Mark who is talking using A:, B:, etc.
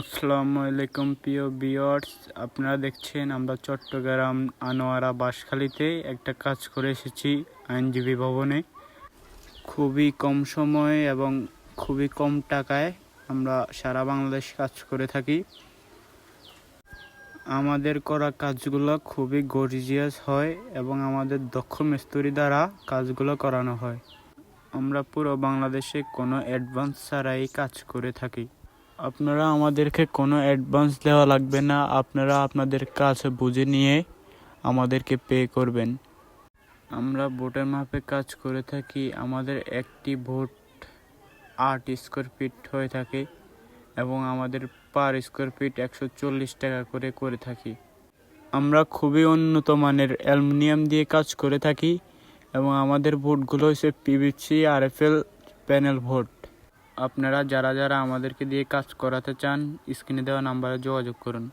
A: আসসালামু আলাইকুম, প্রিয় বিয়ার্স আপনারা দেখছেন আমরা চট্টগ্রাম আনোয়ারা বাসখালীতে একটা কাজ করে এসেছি আইনজীবী ভবনে। খুবই কম সময়ে এবং খুবই কম টাকায় আমরা সারা বাংলাদেশ কাজ করে থাকি। আমাদের করা কাজগুলো খুবই গর্জিয়াস হয় এবং আমাদের দক্ষ মিস্ত্রি দ্বারা কাজগুলো করানো হয়। আমরা পুরো বাংলাদেশে কোনো অ্যাডভান্স ছাড়াই কাজ করে থাকি। আপনারা আমাদেরকে কোনো অ্যাডভান্স দেওয়া লাগবে না। আপনারা আপনাদের কাজ বুঝে নিয়ে আমাদেরকে পে করবেন। আমরা ভোটের মাপে কাজ করে থাকি। আমাদের একটি ভোট আট স্কোয়ার ফিট হয়ে থাকে এবং আমাদের পার স্কোয়ার ফিট একশো চল্লিশ টাকা করে করে থাকি। আমরা খুবই উন্নত মানের অ্যালুমিনিয়াম দিয়ে কাজ করে থাকি এবং আমাদের ভোটগুলো হচ্ছে পিভিসি আর এফ এল প্যানেল ভোট। আপনারা যারা যারা আমাদেরকে দিয়ে কাজ করাতে চান স্ক্রিনে দেওয়া নাম্বারে যোগাযোগ করুন।